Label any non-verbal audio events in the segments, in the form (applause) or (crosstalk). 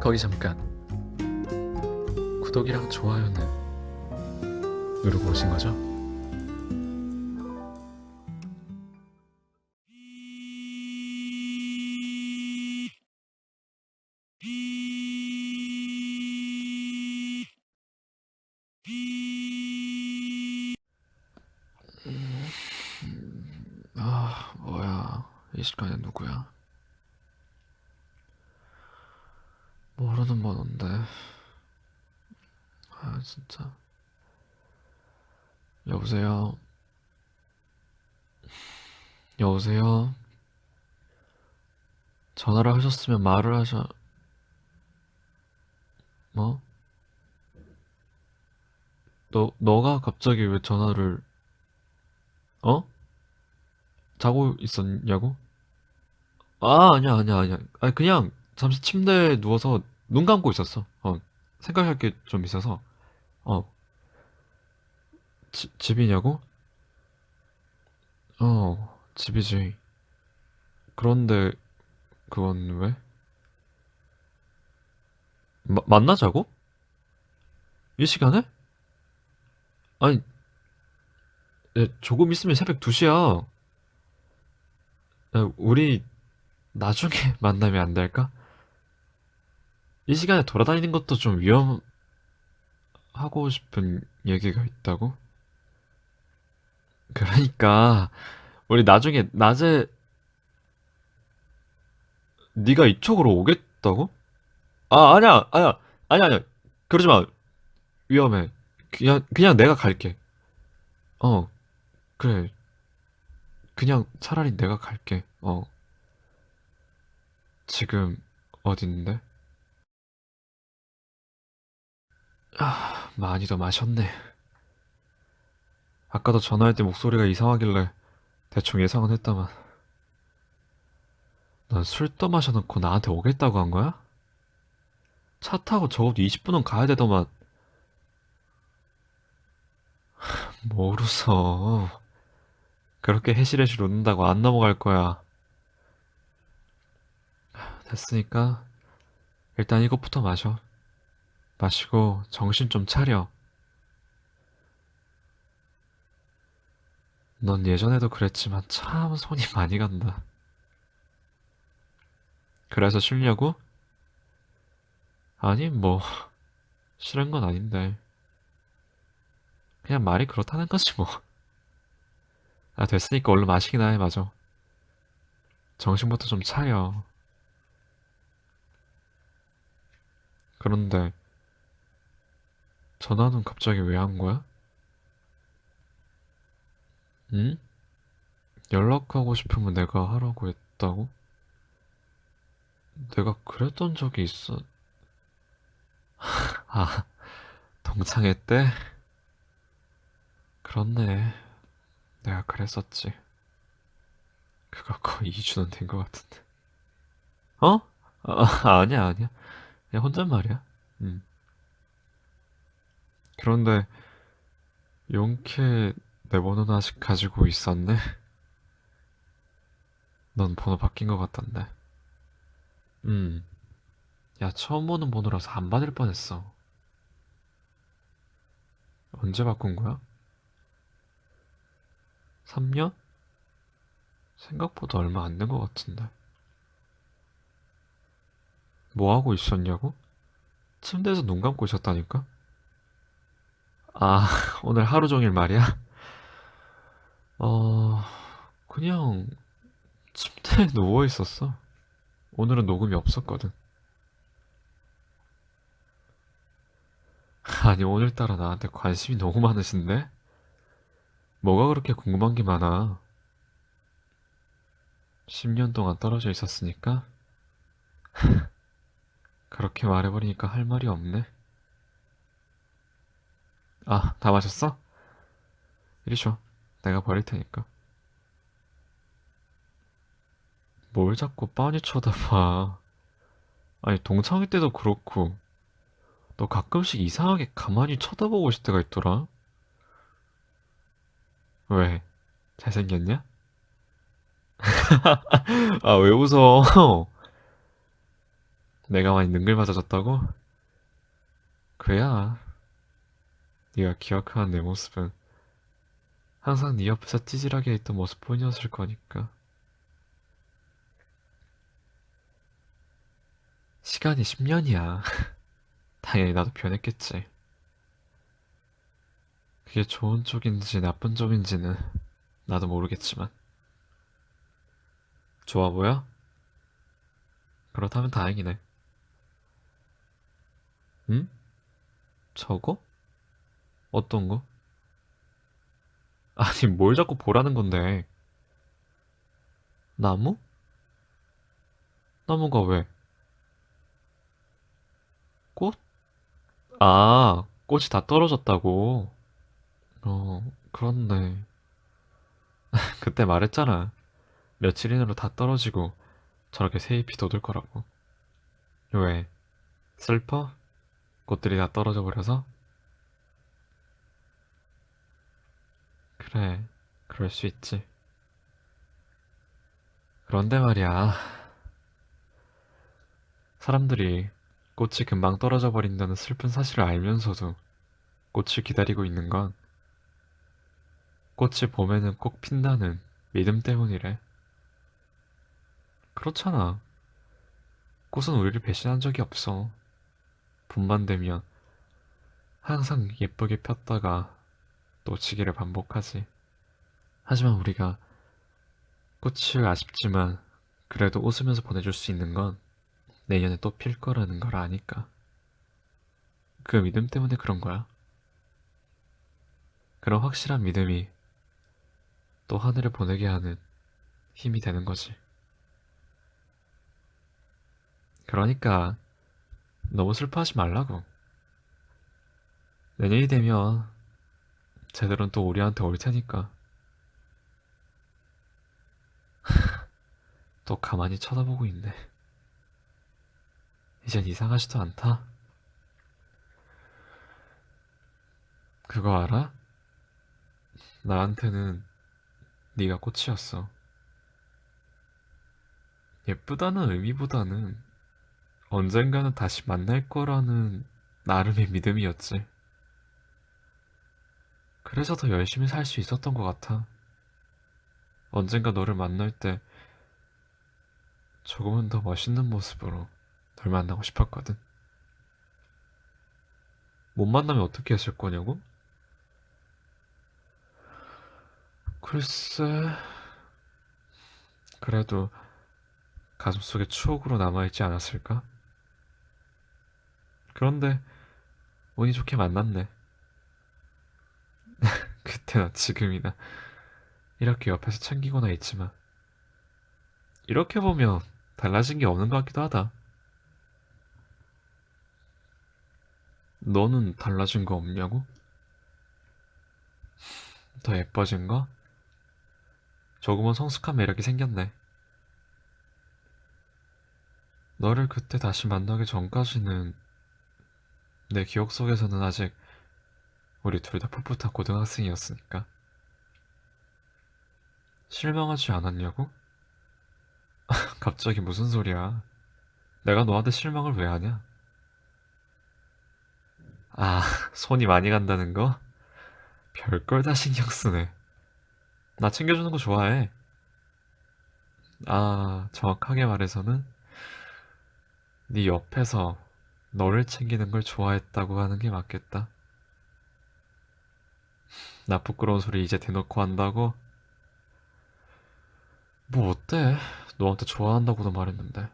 거기 잠깐. 구독이랑 좋아요는 누르고 오신 거죠? 모르는 번호인데. 아, 진짜. 여보세요? 여보세요? 전화를 하셨으면 말을 하셔. 뭐? 너, 너가 갑자기 왜 전화를, 어? 자고 있었냐고? 아, 아니야, 아니야, 아니야. 아니, 그냥 잠시 침대에 누워서 눈 감고 있었어. 어, 생각할 게 좀 있어서. 어, 지, 집이냐고? 어, 집이지. 그런데, 그건 왜? 마, 만나자고? 이 시간에? 아니, 야, 조금 있으면 새벽 2시야. 우리, 나중에 (laughs) 만나면 안 될까? 이 시간에 돌아다니는 것도 좀 위험 하고 싶은 얘기가 있다고? 그러니까 우리 나중에 낮에 네가 이쪽으로 오겠다고? 아 아니야 아니야 아니야 아니야. 그러지 마. 위험해. 그냥 그냥 내가 갈게. 어 그래. 그냥 차라리 내가 갈게. 어. 지금 어딘데? 아 많이 더 마셨네 아까도 전화할 때 목소리가 이상하길래 대충 예상은 했다만. 더 마셔놓고 나한테 오겠다고 한 거야? 차 타고 적어도 20분은 가야 되더만. 뭘 웃어. 그렇게 해실해실 웃는다고 안 넘어갈 거야. 됐으니까 일단 이것부터 마셔. 마시고 정신 좀 차려. 넌 예전에도 그랬지만 참 손이 (laughs) 많이 간다. 그래서 쉬려고? 아니, 뭐, 싫은 건 아닌데. 그냥 말이 그렇다는 거지, 뭐. 아, 됐으니까 얼른 마시기나 해, 맞아. 정신부터 좀 차려. 그런데, 전화는 갑자기 왜 한 거야? 응? 연락하고 싶으면 내가 하라고 했다고? 내가 그랬던 적이 있어. (laughs) 아, 동창회 때? 그렇네. 내가 그랬었지. 그거 거의 2주는 된 것 같은데. 어? 아, 아니야, 아니야. 그냥 혼잣말이야. 음. 그런데, 용케 내 번호는 아직 가지고 있었네? 넌 번호 바뀐 것 같던데. 음. 야, 처음 보는 번호라서 안 받을 뻔했어. 언제 바꾼 거야? 3년? 생각보다 얼마 안 된 것 같은데. 뭐 하고 있었냐고? 침대에서 눈 감고 있었다니까? 아, (laughs) 오늘 하루 종일 말이야? 어, 그냥 침대에 (laughs) 누워 있었어. 오늘은 녹음이 없었거든. (laughs) 아니, 오늘따라 나한테 관심이 너무 많으신데? 뭐가 그렇게 궁금한 게 많아? 10년 동안 떨어져 있었으니까? 그렇게 말해버리니까 할 말이 없네. 아, 다 마셨어? 이리 줘. 내가 버릴 테니까. 뭘 자꾸 빤히 쳐다봐. 아니, 동창회 때도 그렇고, 너 가끔씩 이상하게 가만히 쳐다보고 있을 때가 있더라. 왜? 잘생겼냐? (laughs) 아, 왜 웃어? (laughs) 내가 많이 능글맞아졌다고? 그야. 네가 기억하는 내 모습은 항상 네 옆에서 찌질하게 있던 모습뿐이었을 거니까. 시간이 10년이야. (laughs) 당연히 나도 변했겠지. 그게 좋은 쪽인지 나쁜 쪽인지는 나도 모르겠지만. 좋아 보여? 그렇다면 다행이네. 응? 저거? 어떤 거? 아니, 뭘 자꾸 보라는 건데. 나무? 나무가 왜? 꽃? 아, 꽃이 다 떨어졌다고. 어, 그렇네. (laughs) 그때 말했잖아. 며칠 이내로 다 떨어지고 저렇게 새잎이 돋을 거라고. 왜? 슬퍼? 꽃들이 다 떨어져 버려서? 그래, 그럴 수 있지. 그런데 말이야, 사람들이 꽃이 금방 떨어져 버린다는 슬픈 사실을 알면서도 꽃을 기다리고 있는 건 꽃이 봄에는 꼭 핀다는 믿음 때문이래. 그렇잖아. 꽃은 우리를 배신한 적이 없어. 봄만 되면 항상 예쁘게 폈다가 또 지기를 반복하지. 하지만 우리가 꽃을 아쉽지만 그래도 웃으면서 보내줄 수 있는 건 내년에 또 필 거라는 걸 아니까. 그 믿음 때문에 그런 거야. 그런 확실한 믿음이 또 하늘을 보내게 하는 힘이 되는 거지. 그러니까 너무 슬퍼하지 말라고. 내년이 되면 쟤들은 또 우리한테 올 테니까. (laughs) 또 가만히 쳐다보고 있네. 이젠 이상하지도 않다. 그거 알아? 나한테는 네가 꽃이었어. 예쁘다는 의미보다는 언젠가는 다시 만날 거라는 나름의 믿음이었지. 그래서 더 열심히 살 수 있었던 것 같아. 언젠가 너를 만날 때 조금은 더 멋있는 모습으로 널 만나고 싶었거든. 못 만나면 어떻게 했을 거냐고? 글쎄, 그래도 가슴속에 추억으로 남아있지 않았을까? 그런데 운이 좋게 만났네. (laughs) 그때나 지금이나 이렇게 옆에서 챙기거나 있지만 이렇게 보면 달라진 게 없는 것 같기도 하다. 너는 달라진 거 없냐고? 더 예뻐진 거? 조금은 성숙한 매력이 생겼네. 너를 그때 다시 만나기 전까지는 내 기억 속에서는 아직 우리 둘 다 풋풋한 고등학생이었으니까. 실망하지 않았냐고? (laughs) 갑자기 무슨 소리야? 내가 너한테 실망을 왜 하냐? 아, 손이 많이 간다는 거? 별걸 다 신경 쓰네. 나 챙겨주는 거 좋아해. 아, 정확하게 말해서는 네 옆에서 너를 챙기는 걸 좋아했다고 하는 게 맞겠다. 나 부끄러운 소리 이제 대놓고 한다고? 뭐 어때? 너한테 좋아한다고도 말했는데.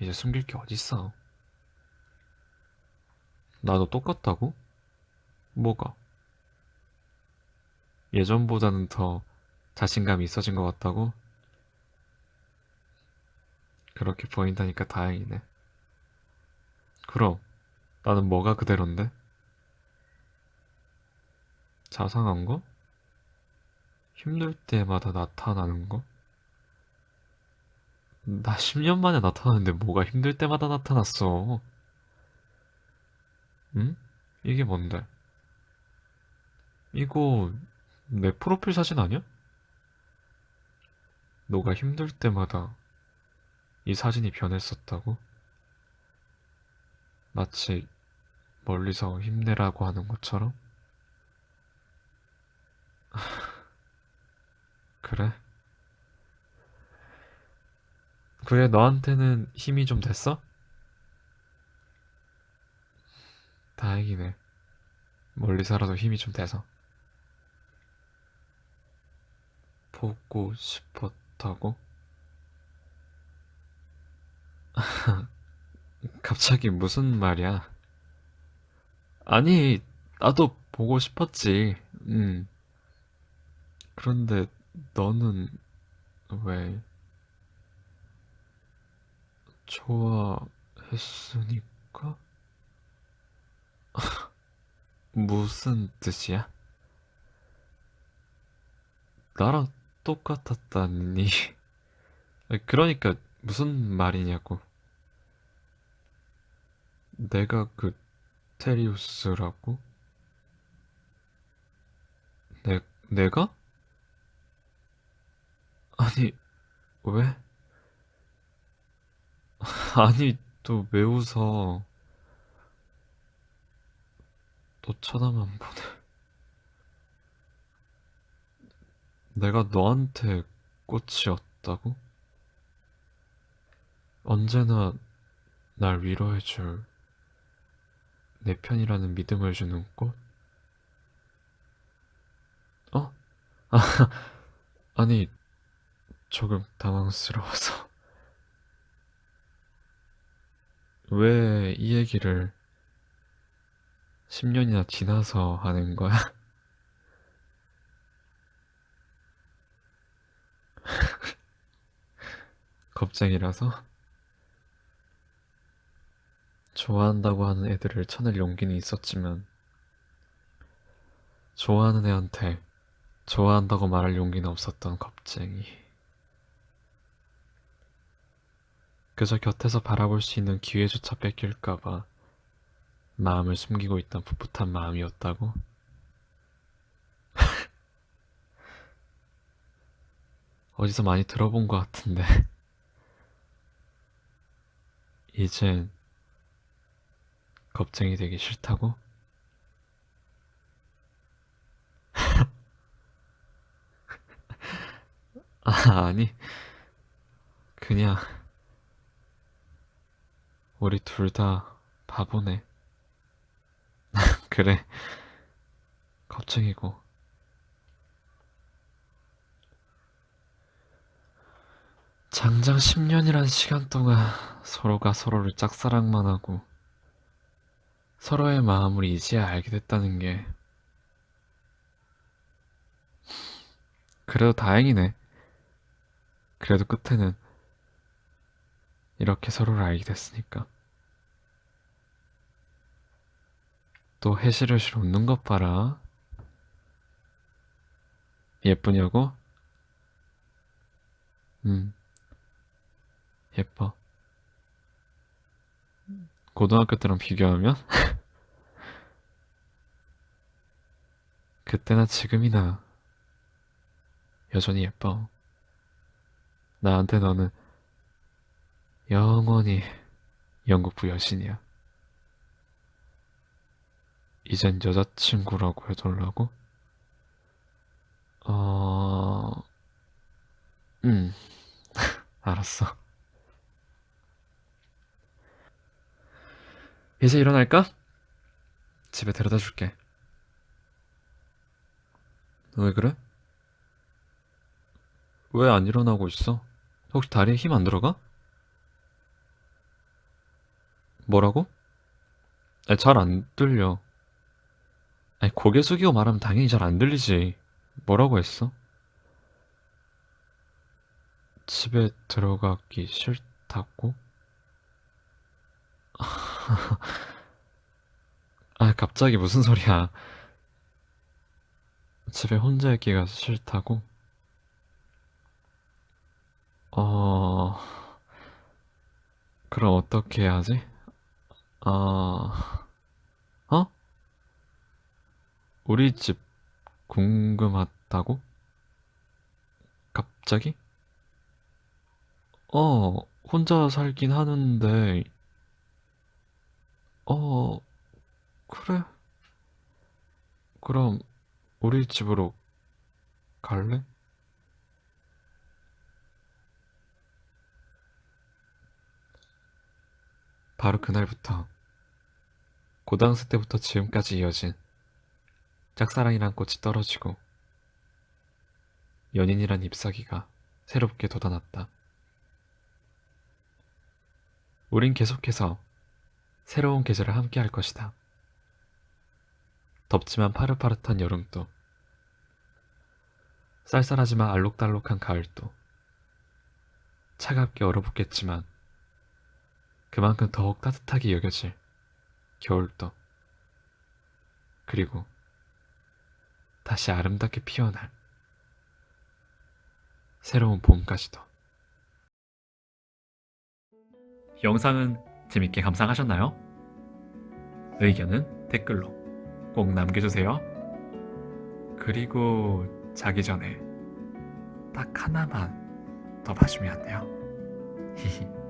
이제 숨길 게 어딨어. 나도 똑같다고? 뭐가? 예전보다는 더 자신감이 있어진 것 같다고? 그렇게 보인다니까 다행이네. 그럼, 나는 뭐가 그대로인데? 자상한 거? 힘들 때마다 나타나는 거? 나 10년 만에 나타나는데 뭐가 힘들 때마다 나타났어? 응? 이게 뭔데? 이거 내 프로필 사진 아니야? 너가 힘들 때마다 이 사진이 변했었다고? 마치 멀리서 힘내라고 하는 것처럼? (laughs) 그래? 그래, 너한테는 힘이 좀 됐어? 다행이네. 멀리 살아도 힘이 좀 돼서. 보고 싶었다고? (laughs) 갑자기 무슨 말이야? 아니, 나도 보고 싶었지. 음. 그런데 너는 왜 좋아했으니까? (laughs) 무슨 뜻이야? 나랑 똑같았다니. (laughs) 그러니까 무슨 말이냐고. 내가 그 테리우스라고? 내, 내가? 아니, 왜? (laughs) 아니, 또 왜 웃어? 너 쳐다만 보네. 내가 너한테 꽃이었다고? 언제나 날 위로해줄 내 편이라는 믿음을 주는 꽃? 어? 아, (laughs) 아니, 조금 당황스러워서. (laughs) 왜 이 얘기를 10년이나 지나서 하는 거야? (laughs) 겁쟁이라서? 좋아한다고 하는 애들을 쳐낼 용기는 있었지만, 좋아하는 애한테 좋아한다고 말할 용기는 없었던 겁쟁이. 그저 곁에서 바라볼 수 있는 기회조차 뺏길까봐 마음을 숨기고 있던 풋풋한 마음이었다고? (laughs) 어디서 많이 들어본 것 같은데. (laughs) 이젠 겁쟁이 되기 싫다고? (laughs) 아, 아니. 그냥 우리 둘 다 바보네. (laughs) 그래. 겁쟁이고. 장장 10년이란 시간 동안 서로가 서로를 짝사랑만 하고 서로의 마음을 이제야 알게 됐다는 게 그래도 다행이네. 그래도 끝에는 이렇게 서로를 알게 됐으니까. 또 해시르시로 웃는 것 봐라. 예쁘냐고? 음, 예뻐. 고등학교 때랑 비교하면? (laughs) 그때나 지금이나 여전히 예뻐. 나한테 너는 영원히 영국부 여신이야. 이젠 여자친구라고 해달라고? 어, 음, (laughs) 알았어. 이제 일어날까? 집에 데려다 줄게. 왜 그래? 왜 안 일어나고 있어? 혹시 다리에 힘 안 들어가? 뭐라고? 잘 안 들려. 아니, 고개 숙이고 말하면 당연히 잘 안 들리지. 뭐라고 했어? 집에 들어가기 싫다고? (laughs) 아, 갑자기 무슨 소리야. 집에 혼자 있기가 싫다고? 어, 그럼 어떻게 해야지? 어, 어? 우리 집 궁금하다고? 갑자기? 어, 혼자 살긴 하는데, 어, 그래. 그럼 우리 집으로 갈래? 바로 그날부터 고등학생 때부터 지금까지 이어진 짝사랑이란 꽃이 떨어지고 연인이란 잎사귀가 새롭게 돋아났다. 우린 계속해서 새로운 계절을 함께 할 것이다. 덥지만 파릇파릇한 여름도, 쌀쌀하지만 알록달록한 가을도, 차갑게 얼어붙겠지만 그만큼 더욱 따뜻하게 여겨질 겨울도, 그리고 다시 아름답게 피어날 새로운 봄까지도. 영상은 재밌게 감상하셨나요? 의견은 댓글로 꼭 남겨주세요. 그리고 자기 전에 딱 하나만 더 봐주면 안 돼요. 히히. (laughs)